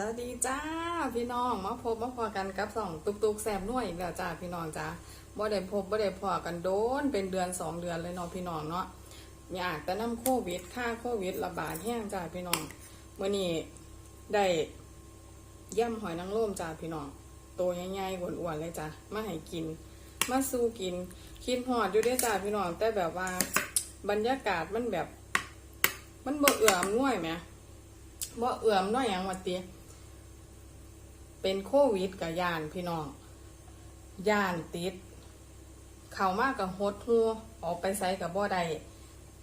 สวัสดีจ้าพี่น้องมาพบมาพอกันกับสองตุกตุกแซมน่วยอีกแล้วจ้าพี่น้องจ้าบ่ได้พบบ่ได้พอกันโดนเป็นเดือนสองเดือนเลยเนาะพี่น้องเนาะอยากแต่น้ำโควิดค่าโควิดระบาดแห้งจ้าพี่น้องเมื่อนี้ได้ย่ำหอยนางรมจ้าพี่น้องโตวใหญ่ๆอ้วนๆเลยจ้ามาให้กิน มาสู้กินคิดหอดอยู่ด้วยจ้าพี่น้องแต่แบบว่าบรรยากาศมันแบบ มันบ่เอื่อมน่วยไหมบ่เอื่อมน้อยหยังวัดเตี้ย เป็นโควิดกับยานพี่น้องยานติด เข้ามากกับฮดหัวออกไปไสกับบ่ได้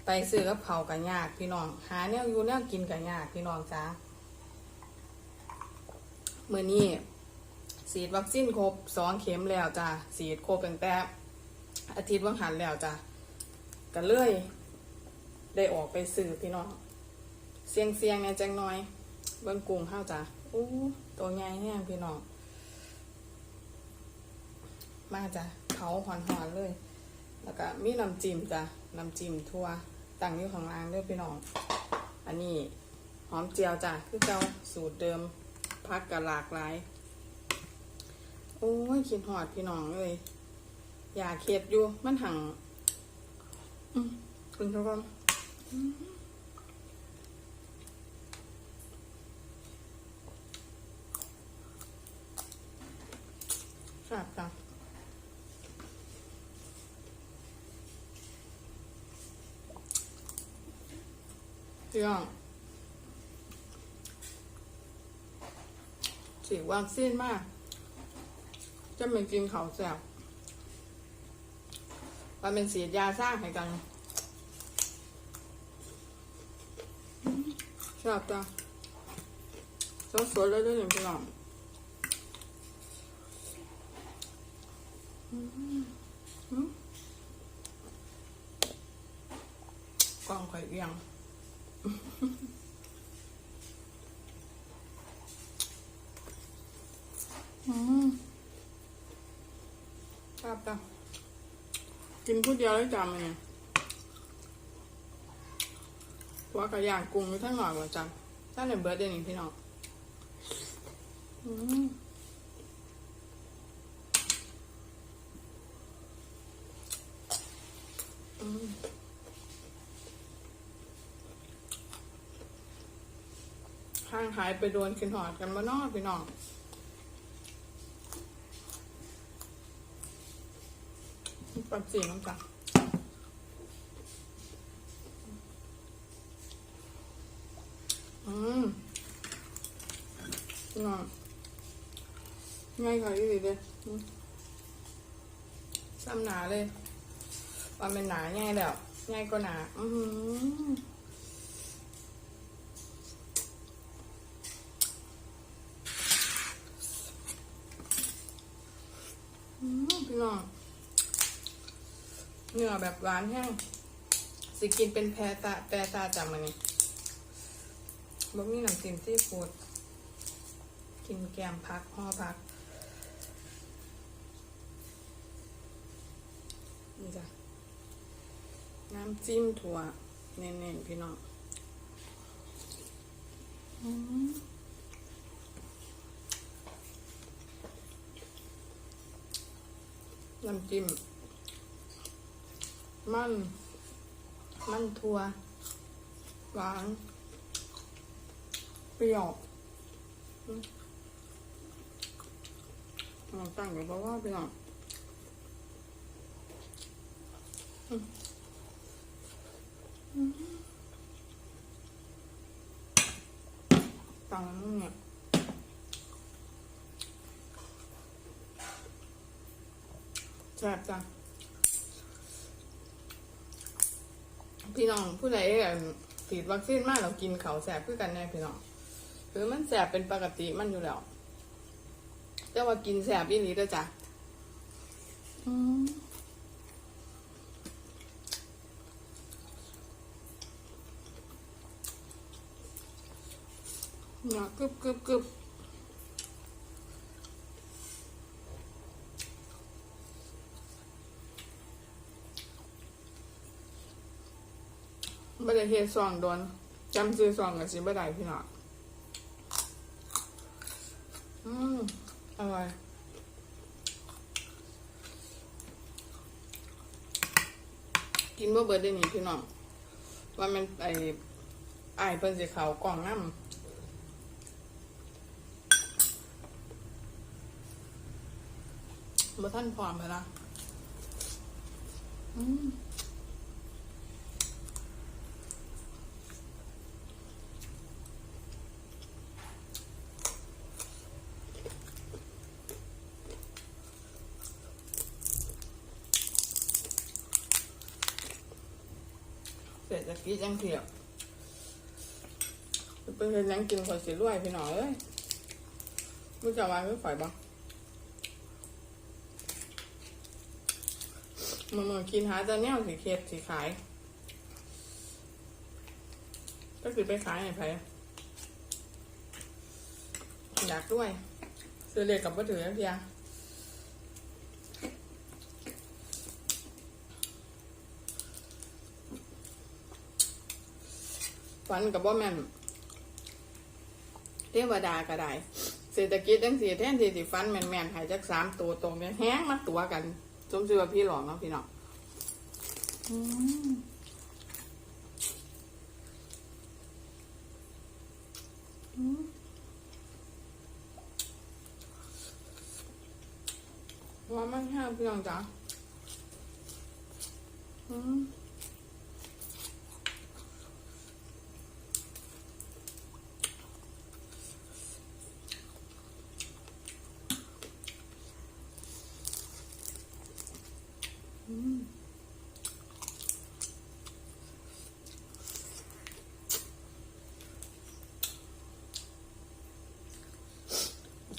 ไปซื้อกับเขากับยากพี่น้อง หาแนวอยู่แนวกินกับยากพี่น้องจ้าเมื้อนี้ฉีดวัคซีนครบสองเข็มแล้วจ้าฉีดครบตั้งแต่อาทิตย์วังหันแล้วจ้าก็เลื่อยได้ออกไปซื้อพี่น้องเสียงเสียงๆเนี่ยจังน้อย เบิ่งกุ้งข้าวจ้ะอู้ ตัวใหญ่แห้งพี่น้อง มาจ้ะเผาหอนๆเลย แล้วก็มีน้ำจิ้มจ้ะน้ำจิ้มทั่วตั้งอยู่ข้างล่างเด้วยพี่น้อง อันนี้หอมเจียวจ้ะคือเจ้าสูตรเดิมพักกับหลากหลาย โอ้ยคิดหอดพี่น้องเลยอยากเข็ดอยู่มันหังอืมคุณผู้ชม ครับจ้ะ พี่น้องฉีดวัคซีนมาก จะไม่กินเขาแสบมันเป็นสีดยาสร้างให้กันชอบจ้ะสดๆเลยด้วยอย่งพี่น้องกล้องข่อยเอียง ชอบจ้ะกินพูดเดียวแล้จำไงหัวกระยางกุ้งอยู่ทั้งหน่อยว่าจังถ้าในเบิร์ดเดย์นี่พี่น้องอืมอืม ห่างหายไปโดนขึ้นหอดกันมานอกพี่น้องปรับสีน้ำจ้ะอืมพี่น้องง่ายกว่าที่ดีเลยซ้ำหนาเลยว่าเป็นหนาง่ายแล้วง่ายก็หนา อือหือมพี่น้อง เนื้อแบบหวานแห้งสิกินเป็นแพรตาแปรตาจำมันนี่บ่มีน้ำจิ้มซีฟูดกินแกมพักห่อพักนี่จ้ะน้ำจิ้มถั่วเน้นๆพี่น้องน้ำจิ้ม มัน มันทัว หวาน เปรี้ยวเอาตั้งอยู่เพราะว่าเปรี้ยวอืมอืมตั้งเนี่ยแซ่บจ้ะ พี่น้องผู้ใดฉีดวัคซีนมาเรากินเขาแสบคือกันแน่พี่น้องคือมันแสบเป็นปกติมันอยู่แล้ว แต่ว่ากินแสบอีนี้ด้วยจ้ะเนาะกึบกึบกึบ บ่ได้เฮ็ดซองโดนจำซื้อซองก็สิบ่ได้พี่น้องอืมอร่อยกินบ่เบิดได้นี่พี่น้องว่ามันไอไอายเพิ่นสิเขากล่องน้ำบ่ท่านพร้อมไปละอืม กี้จังเถียบเป็นเฮ็ดหยังกินข่อยสิรวยพี่น้องเอ้ยมึงจะมาคือข่อยบ่มึงมึงกินหาแต่แนวสิเค็ดสิขาย ก็คือไปขายให้ไผอยากด้วยซื้อเลขกับบ่ถือจักเพียง ฝันกับบ่แม่นเทวดาก็ได้เศรษฐกิจจังสีแทนที่สิฟันแม่นแม่นๆใหายจักสามตัวตรงเนี่ยแห้งมาตัวกันสมชื่อว่าพี่หลอกเนาะพี่น้องอืมอืมว่ามันแห้งพี่น้องจ้ะอืม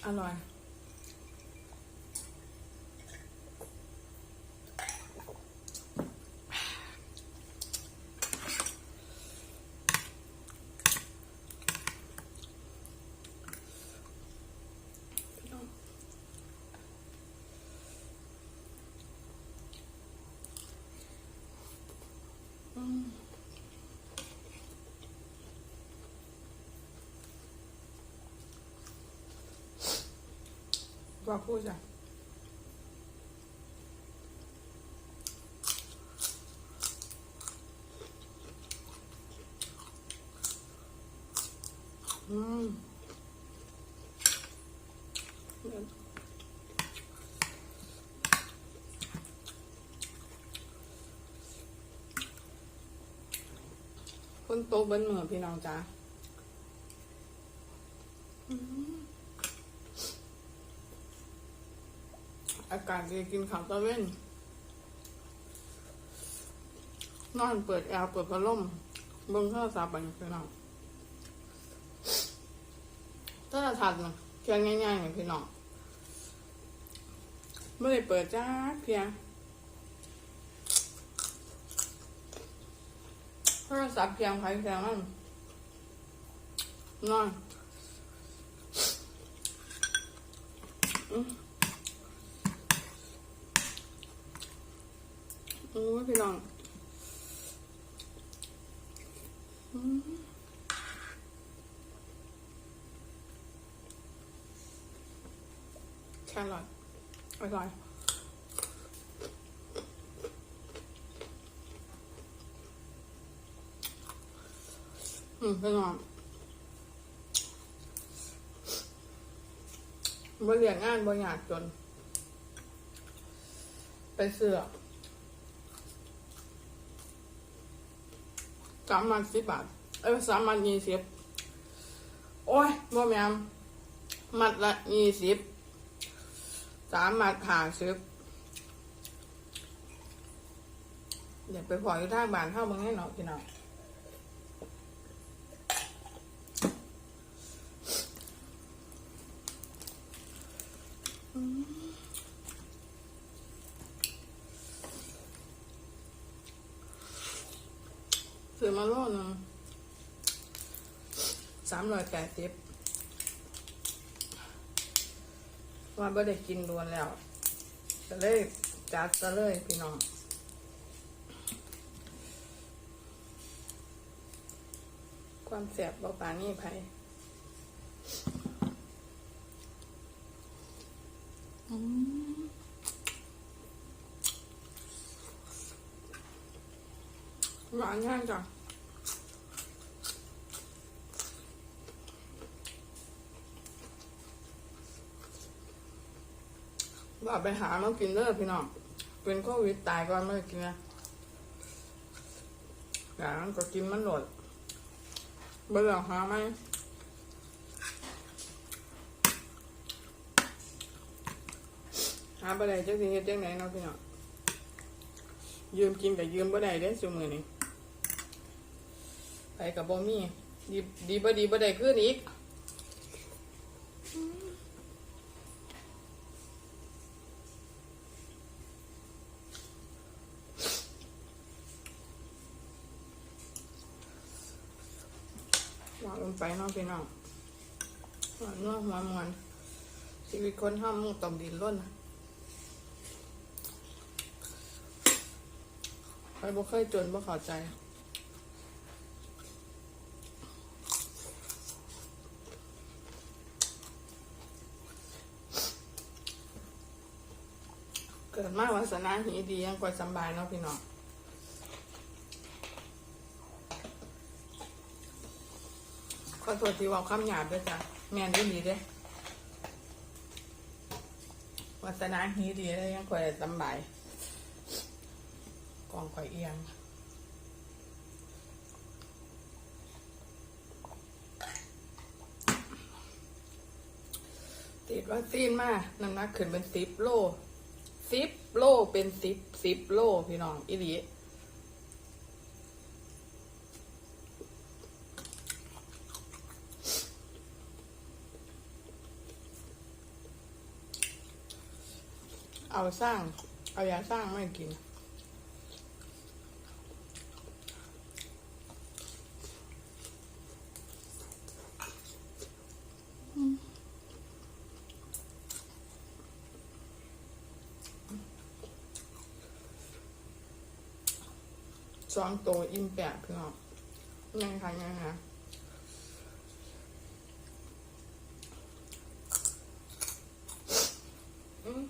อร่อย ว่าพูดจ้ะอืมคนโตเบิ้นเหมื อากาศดีกินข้าวตะเว้นนอนเปิดแอร์เปิดพัดลมเบิ่งโทรศัพท์ไปพี่น้องโทรทัศน์เพียงง่ายๆเนี่ยพี่น้องไม่ได้เปิดจ้าเพียงโทรศัพท์เพียงใครเพียงมันนอน โอ้ยพี่น้องอืมแครอทอร่อยอืมพี่น้องบ่เรียนงานบ่อยากจน ไปเสือก สามมันสิบบาท เออสามมันยี่สิบโอ้ยบ่แม่มมัดละยี่สิบสามมัดหาสิบเดี๋ยวไปพออยู่ทางบ้านเข้าเบิ่งให้หน่อยพี่น้องอืม ซื้อมาโลนึงสามร้อยแปดสิบว่าบ่ได้กินดวนแล้วจะเลยจัดซะเลยพี่น้องความแสบเบาปานนี่ไผอืมหวานแห้งจ้ะ ว่าไปหามากินเด้อพี่น้อง เป็นโควิดตายก่อนไม่กินนะอย่างนั้นก็กินมันหลดเบื่อหาไหมหาบ่ได้จักสิเฮ็ดจังไหนเนาะพี่น้องยืมกินกับยืมบ่ได้เด้ซุมื้อนี้ไปกับบ่มีดีดีบ่ดีบ่ได้ขึ้นอีก หวานลง ไปเนาะพี่น้องหวานนัวหัวมวนชีวิตคนห้ามมุต้องดินร่นใครบ่เคยจนบ่เข้าใจเกิดมากวาสนาหีดียังกว่าสบายเนาะพี่น้อง ขอโทษที่ว่าคำหยาบด้วยจ้ะแม่นดีดีเด้วัฒนาฮีดีเลยยังคอยสำบายกองคอยเอียงติดวัคซีนมาน้ำหนักขึ้นเป็นสิบโลสิบโลเป็นสิบสิบโลพี่น้องอีหลี เอาสร้าง เอายาสร้างไม่กิน สองตัวอิ่มแปดพี่องยังค่ะยังค่ะอืม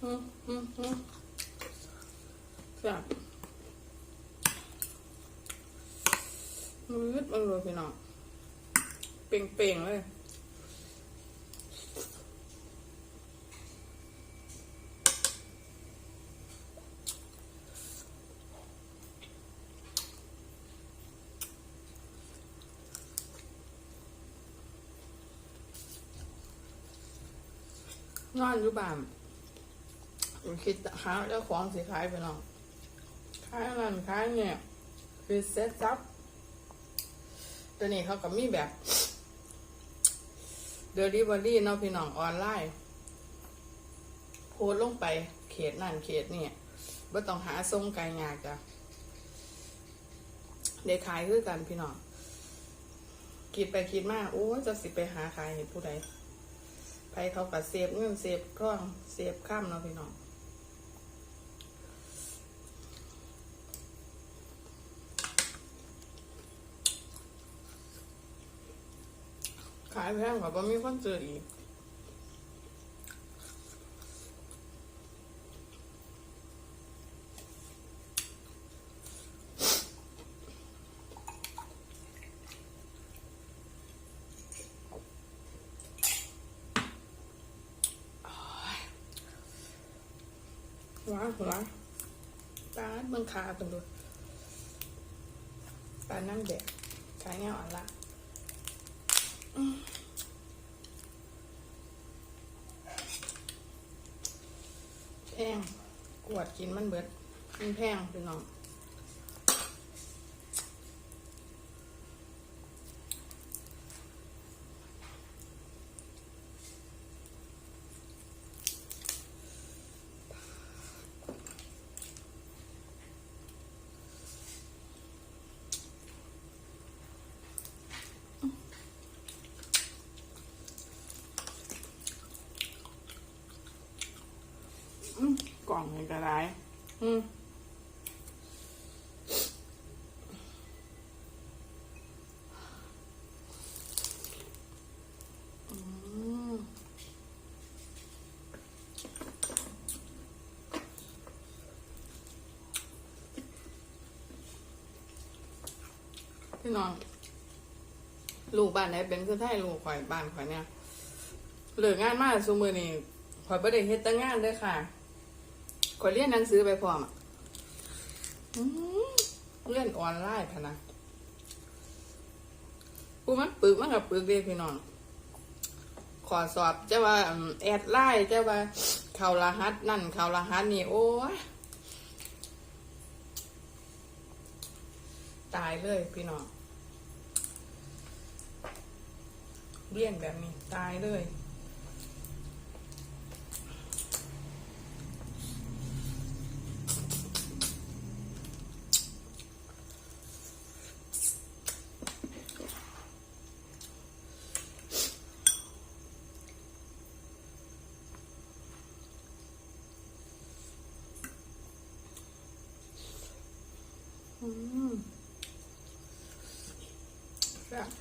อืมอืมอืม แบบมืดมันเลยพี่น้องเป่งๆเลยนอนอยู่บ้าน ผมคิดหาเจ้าของสิขายไปน้องขายนั่นขายเนี่ย คือเซ็ตซับตัวนี้เขาก็มีแบบเดลิเวอรี่เนาะพี่น้องออนไลน์โพสลงไปเขตนั่นเขตนี่ไม่ต้องหาทรงไกลยากจ้ะเด็ขายคือกันพี่น้องคิดไปคิดมาโอ้จะสิไปหาขายให้ผู้ใดไปเขากับเซฟเงินเซฟคล่องเซฟข้ามเนาะพี่น้อง ขายแพงกว่าบ่มีคนซื้ออีกหัวหัวปลาเมืองคาเป็นดูปลานั่งแดดขายแนวอ่อนละ แพงกวดกินมันเบิด มันแพงพี่น้อง องนี่ก็ได้อืมพี่น้องลูกบ้านไหนเป็นคือไทยลูกข่อยบ้านข่อยเนี่ยเหลืองานมากซูมือนี่ข่อยไม่ได้เฮ็ดแต่งานเด้อค่ะ ข่อยเรียนหนังสือไปพร้อมอะอืมเรียนออนไลน์พะนะกูมันปึกมันกับปึกเด้พี่น้อง ขอสอบจะว่าอืมแอดไลน์จะว่า เข้ารหัสนั่น เข้ารหัสนี่โอ้ยตายเลยพี่น้องเลี่ยนแบบนี้ ตายเลย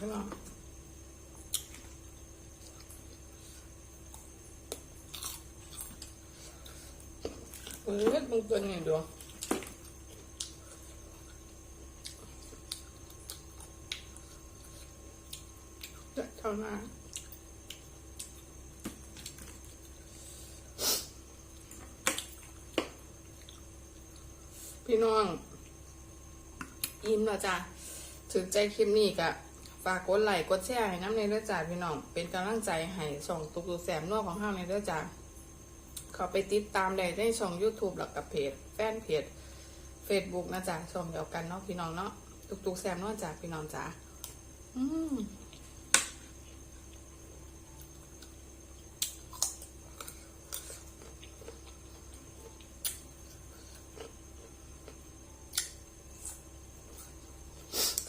พี่น้องเปิดมึงตัวนี้ดูจะเท่านั้นพี่น้อง อิ่มแล้วจ้ะถึงใจคลิปนี้กะ ฝากกดไลค์กดแชร์ให้น้ำในเด้อจ้าพี่น้อง เป็นกำลังใจให้ส่องตุกตุกแสมนวของห้าในเด้อจ้าเขาไปติดตามได้ในช่อง YouTube หลักกับเพจ แฟนเพจ Facebook นะจ๊ะช่องเดียวกันเนาะพี่น้องเนาะตุกตุกแซมนอกจากพี่น้องจ๋าอืม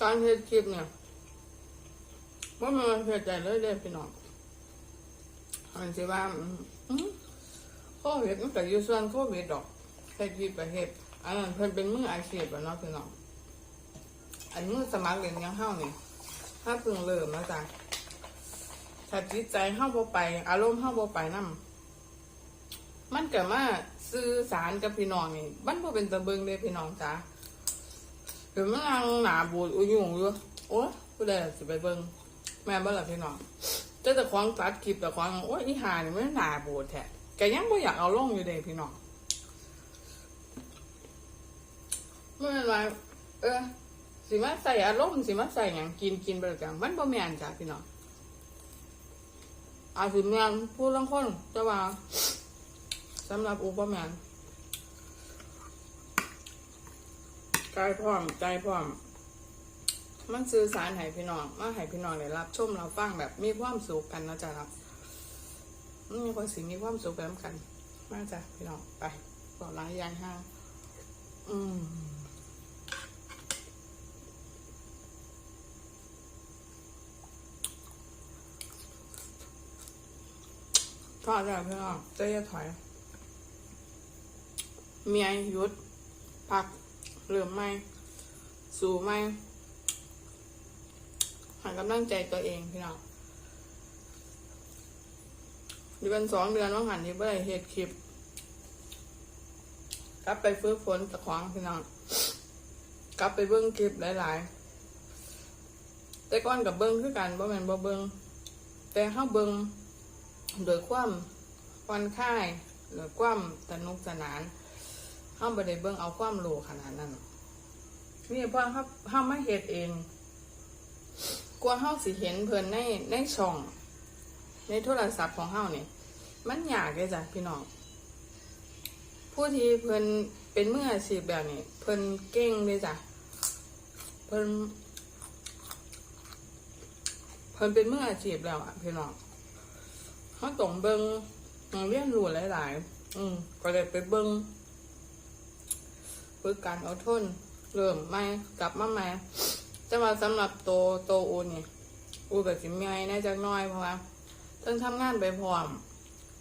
การเฮ็ดคลิปเนี่ย ว่ามันเฮ็ดใจเลยเด้อพี่น้องอันสิว่าอืมอืมโควิดมันก็อยู่ส่วนโควิดดอกแค่คิดประเทศอันนั้นเพิ่นเป็นมืออาชีพแล้วเนาะพี่น้องอันมือสมัครเรียนยังเฮาเนี่ยถ้าเพิ่งเริ่มนะจ๊ะถ้าจิตใจเฮาบ่ไป อารมณ์เฮาบ่ไปนํมันเก็มาสื่อสารกับพี่น้องนี่มันบ่เป็นตะเบิงเด้พี่น้องจ้าเดี๋ยวมันนั่งหนาบูดอุ้ยงอยู่โอ้ยผู้ใดล่ะสิไปเบิง แม่นบ่ล่ะพี่น้องจ้าแต่ของตัดคลิปแต่ของโอ้ยอีหานี่มันหนาบูดแท้ก็ยังบ่อยากเอาลงอยู่เด้พี่น้องเมื่อไรเออสิมาใส่อารมณ์สิมาใส่อย่างกินกินไปเลยกันมันบ่แม่นจ้ะพี่น้องอาจสิแม่นผู้ลังคนแต่ว่าสำหรับอูบ่แม่นใจพร้อมใจพร้อม มันสื่อสารให้พี่น้องมาให้พี่น้องได้รับ ชมเราฟังแบบมีความสุขกันนะจ๊ะครับอืมคนสิมีความสุขไปน้ำกันมาจ้ะพี่น้องไปก่อล้างยางห้างอืมทอดแล้วพี่น้องเจ๊จะถอย เมียหยุด พักเหลื่อมไม่ สู่ไม่ หันกำลังใจตัวเองพี่น้องเดือนสองเดือนว่าหันที่เบื่อเฮ็ดคลิปกลับไปฟื้นฝนตะขวางพี่น้องกลับไปเบิ้งคลิปหลาย ๆ แต่ก่อนกับเบิ้งคือกันบ่แมนบ่เบิ้งแต่เฮาเบิ้งโดยความผ่อนคลายหรือความสนุกสนานเฮาบ่ได้เบิ้งเอาความรู้ขนาดนั้นนี่เพราะเฮาเฮามาเฮ็ดเอง กว่าเฮาสิเห็นเพิ่นในในช่อง ในโทรศัพท์ของเฮานี่มันยากเลยจ้ะพี่น้องผู้ที่เพิ่นเป็นเมืออาชีพแบบนี้เพิ่นเก่งเลยจ้ะเพิ่นเพิ่นเป็นเมืออาชีพแล้วอะพี่น้องเขาต้องเบิง้งเรียนรู้หลาย ๆ อืมก็เลยไปเบิงฝึกการอดทนเริ่มใหม่กลับมาใหม่ แต่ว่าสำหรับโตโตอูนี่อูกับสิมีไงแน่จักหน้อยเพราะว่าทั้งทำงานไปพร้อม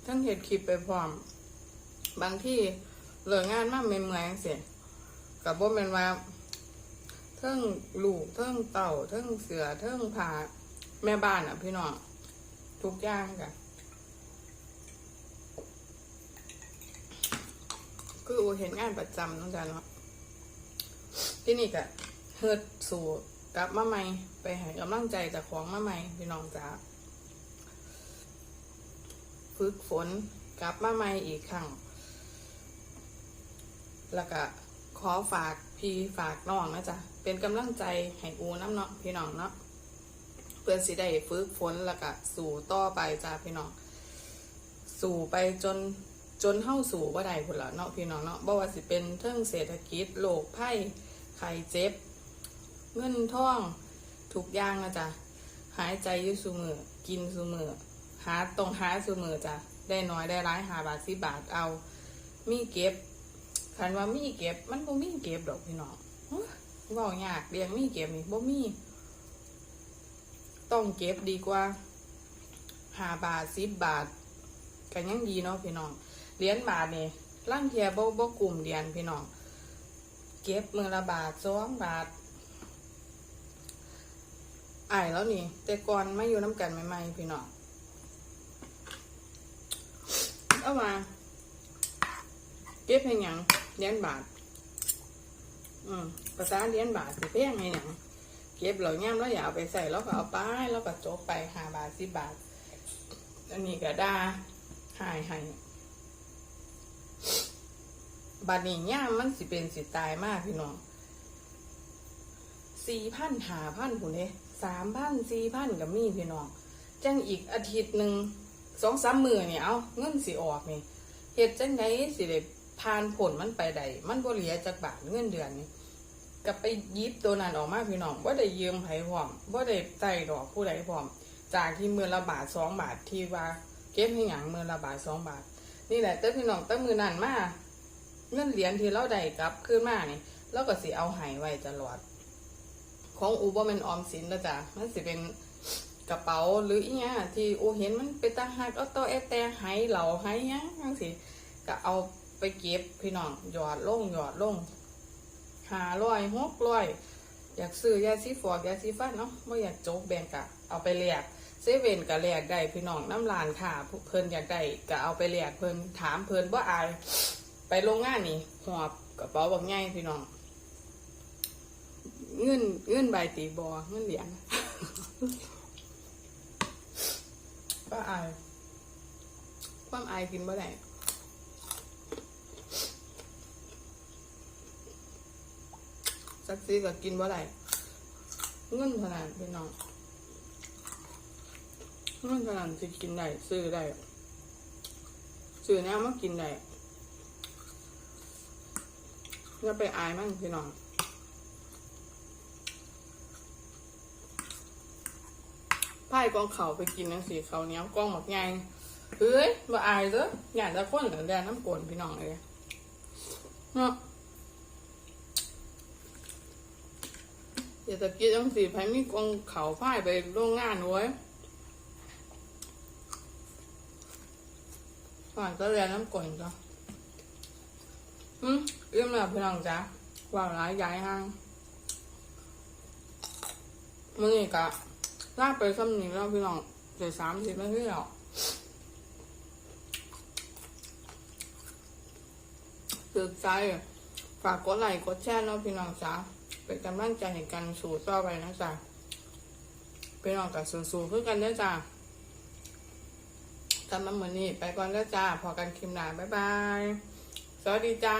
ทั้งเห็ดคลิปไปพร้อม บางที่เลิกงานมากเมื่อยเสียกับบ่เป็นว่าเทิงลูกเทิงเต่าเทิงเสือเทิงผาแม่บ้านอะ พี่น้องทุกอย่างกันคืออูเห็นงานประจำน้องจันเนาะที่นี่ก็เฮิดสู่ กลับมาใหม่ไปห้กำลังใจจากของมาใหม่พี่น้องจ๋าฝึกฝนกลับมาใหม่อีกครั้งแล้วก็ขอฝากพี่ฝากน้องนะจ๊ะเป็นกำลังใจให้อูน้ำเนาะพี่น้องเนาะเพื่อสิได้ฝึกฝนแล้วก็สู่ต่อไปจ้าพี่น้อง สู่ไปจนจนเข้าสู่ว่าใดพุ่นละเนาะพี่น้องเนาะบ่ว่าสิเป็นเทิงเศรษฐกิจโลกไพ่ไข่เจ็บ เงินท่องทุกอย่างนะจ๊ะหายใจอยู่สูมือกินสูมือหาตรงหาสูมือจ้ะได้น้อยได้ร้ายหาบาทสิบาทเอา มีเก็บคันว่ามีเก็บ มันบ่มีเก็บดอกพี่น้องเอ้อเว้ายากเรียงมีเก็บนี่บ่มี ต้องเก็บดีกว่าหาบาทสิบบาทกันยังดีเนาะพี่น้องเหรียญบาทนี่ร่างเทียบ่บ่กลุ่มเรียนพี่น้องเก็บมือละบาทสองบาท อายแล้วนี่ แต่ก่อนไม่อยู่น้ำกันใหม่ๆพี่น้องเอามา เก็บให้หยังเหรียญบาท อืมภาษาเหรียญบาทสิเพียงให้หยังเก็บเหล่าย่ำแล้วอย่าเอาไปใส่แล้วก็เอาไปแล้วก็จบไปห้าบาทสิบบาท อันนี้ก็ได้หายให้บาทนี้ย่ามมันสิเป็นสิตายมากพี่น้องสี่พันหาพันผู้เนี่ย สามพันสี่พันกับมีพี่น้องจังอีกอาทิตย์หนึ่งสองสามมือเนี่ยเอาเงินสิออกนี่เหตุจังไดสิได้ผ่านผลมันไปใดมันบ่เหลือจากบาทเงินเดือนนี่ก็ไปยิบตัวนั้นออกมาพี่น้องว่าได้ยืมไผพร้อมว่าได้ใส่ดอกผู้ใดพร้อม จากที่มือละบาทสองบาทที่ว่าเก็บให้หยังมือละบาทสองบาท นี่แหละแต่พี่น้องแต่มือนั้นมาเงินเหรียญที่เราได้กลับคืนมานี่เราก็สิเอาหายไว้ตลอด ของอูบ่แม่นออมสินนะจ๊ะมันสิเป็นกระเป๋าหรืออีหยังที่อูเห็นมันเป็นตาหักเอาต่อแอแต่ไหายเหล่าไหายยังจังสิก็เอาไปเก็บพี่น้องหยอดลงหยอดลงหาร้อยหกร้อยอยากซื้อยาสีฟอกยาสีฟันเนาะไม่อยากโจกแบงกะเอาไปแลกเซเว่นก็แลกได้พี่น้องน้ำลานค่ะเพิ่นอยากได้ก็เอาไปแลกเพิ่นถามเพิ่นว่าอาย ไปโรงงานนี่หอบกระเป๋าบักใหญ่พี่น้อง เงินเงินใบตีบอเงินเหรียญก็อายความอายกินบ่ได้สักซีก็กินบ่ได้เงินเท่านั้นพี่น้องเงินเท่านั้นที่กินได้ซื้อได้ซื้อแนวมากินได้อย่าไปอายมันพี่น้อง ไพ่กองเขาไปกินนังสีเขาเนี้ยกองหมดไงเฮ้ยบ่อายเด้ออยากจะค้นเหลือแดนน้ำกลนพี่น้องเลยเนาะเดี๋ยวตะกี้จังสีไพ่มีกองเขาไพ่ไปโรงงานไว้ก่อนก็แดนน้ำกลนจ้ะอืมเรื่องแบบพี่น้องจ้ะว่าร้ายย้ายห้างมื่อนี้กะ ลาไปซ้ำนี้แล้วพี่น้องเดี๋ยวสามสิบนาทีแล้วตึกใจ ฝากกดไลค์กดแชร์เนาะพี่น้องจ้าเป็นกำลังใจให้กันสู่ต่อไปนะจ๊ะพี่น้องกับสู่ๆเพื่อกันเด้อจ้าทำมาเหมือนนี้ไปก่อนเด้อจ้าพอกันคลิมหนาบ๊ายบาย สวัสดีจ้า